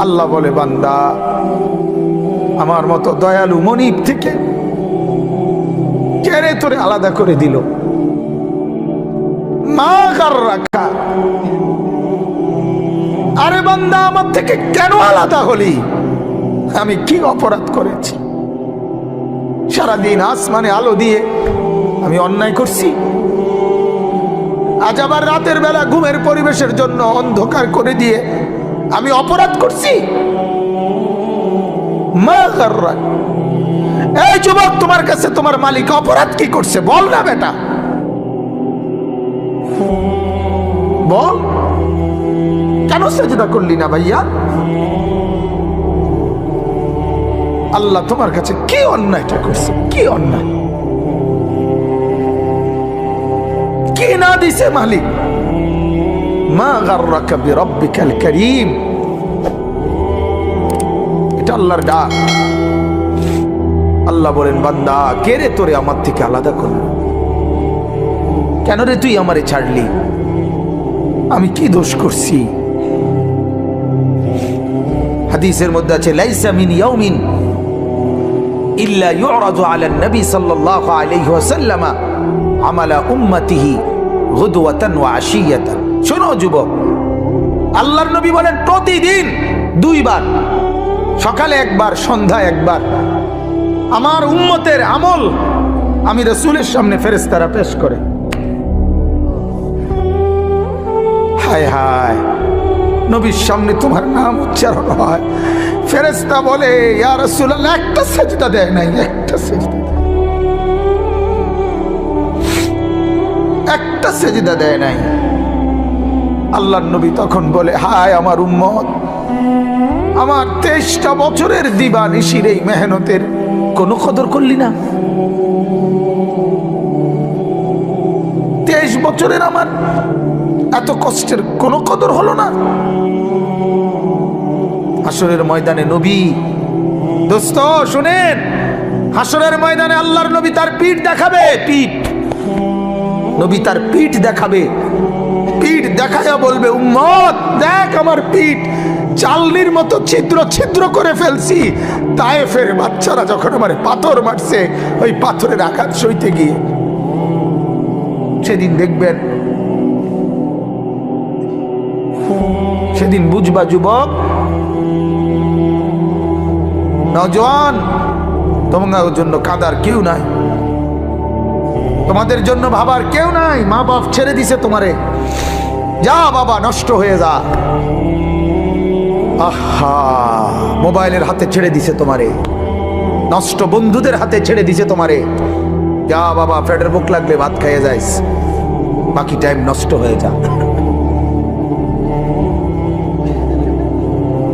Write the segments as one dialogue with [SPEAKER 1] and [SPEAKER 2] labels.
[SPEAKER 1] আল্লাহ বলে, বান্দা, আমার মতো দয়ালু মনিব থেকে কেড়ে তোরে আলাদা করে দিল। মা রাখা আরে বান্দা, আমার থেকে কেন আলাদা হলি? আমি কি অপরাধ করেছি? সারাদিন আসমানে আলো দিয়ে আমি অন্যায় করছি। আজ আবার রাতের বেলা ঘুমের পরিবেশের জন্য অন্ধকার করে দিয়ে আমি অপরাধ করছি। এই যুবক, তোমার কাছে তোমার মালিক অপরাধ কি করছে? বল না বেটা। বল। কেন সেজদা করলি না ভাইয়া? আল্লাহ তোমার কাছে কি অন্যায়টা করছে? কি অন্যায়? কি না দিছে মালিক? মা কারীম। এটা আল্লাহ বলেন, বান্দা, কে রে তোরে আমার থেকে আলাদা করল? কেন রে তুই আমারে ছাড়লি? আমি কি দোষ করছি? হাদিসের মধ্যে আছে, লাইসা মিন ইয়াউমিন ইল্লা ইউরাদু আলা নবী সাল্লাল্লাহু আলাইহি ওয়াসাল্লাম আমালা উম্মতিহি গুদওয়াতান ওয়া আশিয়াতান। শোনো যুবক, আল্লাহর নবী বলেন প্রতিদিন দুইবার, সকালে একবার সন্ধ্যা একবার। আমার উম্মতের আমল আমি রসুলের সামনে ফেরেস্তারা পেশ করে। হায় হায়, নবীর সামনে তোমার নাম উচ্চারণ হয়। ফেরেস্তা বলে একটা সেজদা দেয় নাই, একটা দেয়। একটা সেজদা দেয় নাই। আল্লাহর নবী তখন বলে, হায় আমার উম্মত, আমার তেইশটা বছরের দিবা নিশির এই মেহনতের কোনো কদর করলি না? তেইশ বছরের আমার এত কষ্টের কোনো কদর হলো না? হাসরের ময়দানে নবী, দোস্ত, শুনেন, হাসরের ময়দানে আল্লাহর নবী তার পিঠ দেখাবে, পিঠ। নবী তার পিঠ দেখাবে। দেখায়া বলবে, উম্মত, দেখ আমার পিঠ, চালনির মতো ছিদ্র ছিদ্র করে ফেলছি। তায়েফের বাচ্চারা যখন আমার পাথর মারছে, ওই পাথরের আঘাত সইতে গিয়ে। সেদিন দেখবেন, সেদিন বুঝবা যুবক নজওয়ান তোমার জন্য কাদার কেউ নাই। তোমাদের জন্য ভাবার কেউ নাই মা বাপ ছেড়ে দিছে তোমারে। যা বাবা, নষ্ট হয়ে যা। আহা, মোবাইলের হাতে ছেড়ে দিছে তোমারে। নষ্ট বন্ধুদের হাতে ছেড়ে দিছে তোমারে। যা বাবা পেটের বুক লাগলে ভাত খাইয়ে যাইস। বাকি টাইম নষ্ট হয়ে যা।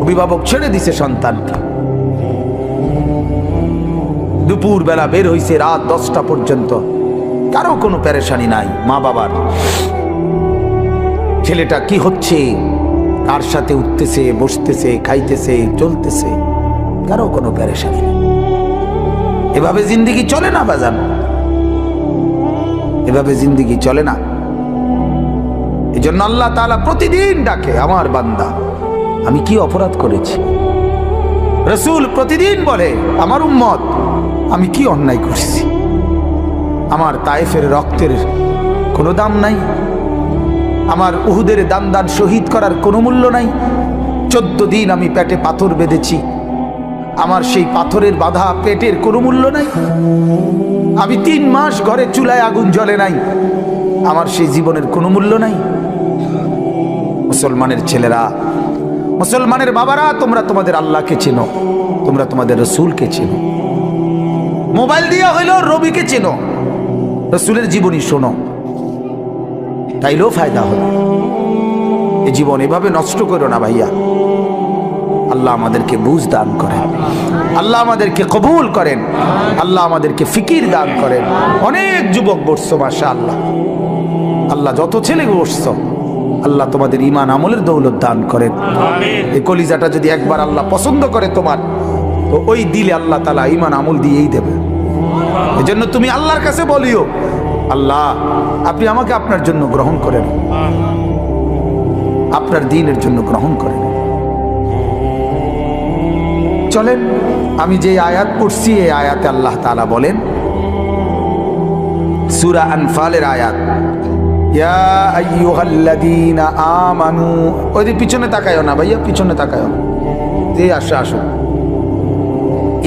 [SPEAKER 1] অভিভাবক ছেড়ে দিছে সন্তানকে। দুপুর বেলা বের হইছে রাত দশটা পর্যন্ত। কারও কোনো প্যারেশানি নাই মা বাবার ছেলেটা কি হচ্ছে? কার সাথে উঠতেছে, বসতেছে, খাইতেছে, চলতেছে? কারও কোনো প্যারেশানি নেই। এভাবে জিন্দিগি চলে না, বাজান? এভাবে জিন্দিগি চলে না। এই জন্য আল্লাহ তালা প্রতিদিন ডাকে, আমার বান্দা, আমি কি অপরাধ করেছি? রসুল প্রতিদিন বলে, আমার উম্মত, আমি কি অন্যায় করছি? আমার তায়েফের রক্তের কোনো দাম নাই। আমার উহুদের দান দান শহীদ করার কোনো মূল্য নাই। চোদ্দ দিন আমি পেটে পাথর বেঁধেছি। আমার সেই পাথরের বাধা পেটের কোনো মূল্য নাই। আমি তিন মাস ঘরে চুলায় আগুন জ্বলে নাই। আমার সেই জীবনের কোনো মূল্য নাই। মুসলমানের ছেলেরা, মুসলমানের বাবারা, তোমরা তোমাদের আল্লাহকে চেনো, তোমরা তোমাদের রসুলকে চেনো। মোবাইল দিয়া হইল রবিকে চেনো। রসুলের জীবনী শোনো। তাইলেও ফায়দা হবে এ জীবন এভাবে নষ্ট করো না ভাইয়া। আল্লাহ আমাদেরকে বুঝ দান করেন। আল্লাহ আমাদেরকে কবুল করেন। আল্লাহ আমাদেরকে ফিকির দান করেন। অনেক যুবক বসছো মাসা আল্লাহ আল্লাহ যত ছেলে বসছো আল্লাহ তোমাদের ইমান আমলের দৌলত দান করেন। এই কলিজাটা যদি একবার আল্লাহ পছন্দ করে তোমার তো ওই দিলে আল্লাহ তালা ইমান আমল দিয়েই দেবে। এজন্য তুমি আল্লাহর কাছে বলিও আল্লাহ, আপনি আমাকে আপনার জন্য গ্রহণ করেন। আপনার দিনের জন্য গ্রহণ করেন। চলেন, আমি যে আয়াত পড়ছি, এই আয়াতে আল্লাহ তালা বলেন, সূরা আনফালের আয়াত ওই পিছনে তাকায়ও না ভাইয়া, পিছনে তাকায়ও। না যে আসো আসো।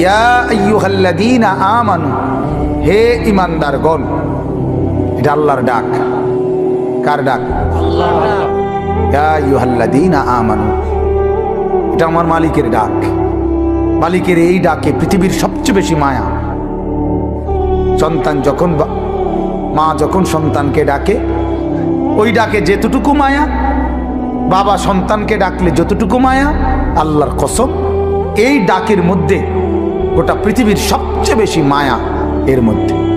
[SPEAKER 1] ইয়া আইয়ুহাল্লাযীনা আমানু, হে ইমানদারগণ এটা আল্লাহর ডাক। কার ডাক? এটা আমার মালিকের ডাক। মালিকের এই ডাকে পৃথিবীর সবচেয়ে বেশি মায়া। সন্তান যখন মা যখন সন্তানকে ডাকে, ওই ডাকে যেতটুকু মায়া, বাবা সন্তানকে ডাকলে যতটুকু মায়া, আল্লাহর কসম, এই ডাকের মধ্যে গোটা পৃথিবীর সবচেয়ে বেশি মায়া এর মধ্যে।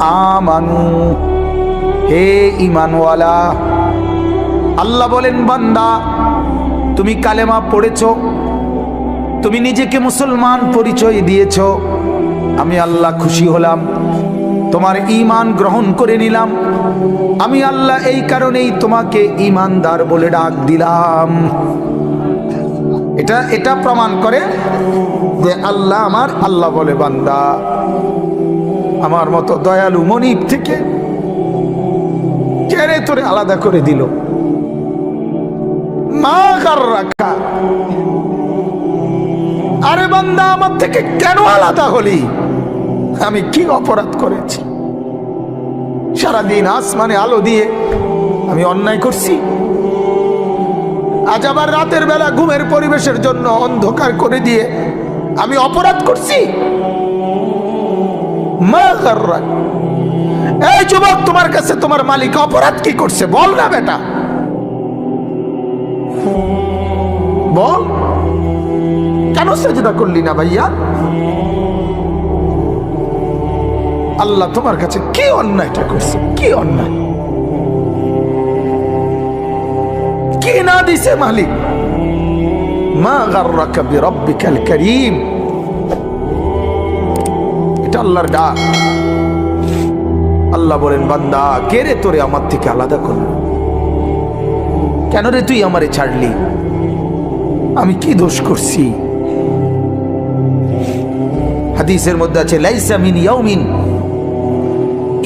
[SPEAKER 1] আমানু, হে আল্লাহ বলেন, বান্দা, তুমি কালেমা পড়েছ, তুমি নিজেকে মুসলমান পরিচয় দিয়েছ, আমি আল্লাহ খুশি হলাম, তোমার ঈমান গ্রহণ করে নিলাম, আমি আল্লাহ এই কারণেই তোমাকে ঈমানদার বলে ডাক দিলাম। এটা এটা প্রমাণ করে যে আল্লাহ আমার, আল্লাহ বলে, বান্দা, আমার মতো দয়ালু মনিব থেকে কেড়ে তোরে আলাদা করে দিল। মা কার রাখা আরে বান্দা, আমার থেকে কেন আলাদা হলি? আমি কি অপরাধ করেছি? সারাদিন আসমানে আলো দিয়ে আমি অন্যায় করছি? আজ আবার রাতের বেলা ঘুমের পরিবেশের জন্য অন্ধকার করে দিয়ে আমি অপরাধ করছি। এই যুবক, তোমার কাছে তোমার মালিক অপরাধ কি করছে? বল না বেটা। বল। কেন সেজদা করলি না ভাইয়া? আল্লাহ তোমার কাছে কি অন্যায়টা করছে? কি অন্যায়? কি না দিছে মালিক? আল্লাহ বলেন, বান্দা, কে রে তোরে আমার থেকে আলাদা করল কেন রে তুই আমারে ছাড়লি? আমি কি দোষ করছি? হাদিসের মধ্যে আছে, লাইসা মিন ইয়াউমিন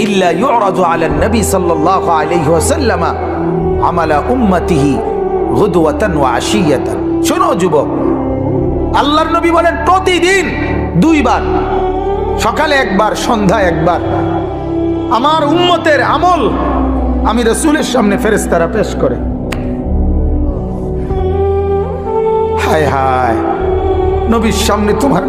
[SPEAKER 1] ইল্লা ইউরাদু আলা নবী সাল্লাল্লাহু আলাইহি ওয়াসাল্লাম আমালা উম্মতিহি গুদওয়াতান ওয়া আশিয়াতান। শোনো যুবক, আল্লাহর নবী বলেন প্রতিদিন দুইবার, সকালে একবার সন্ধ্যা একবার। আমার উন্মতের আমল আমি রসুলের সামনে ফেরেস্তারা পেশ করে। হায় হায়, নবীর সামনে তোমার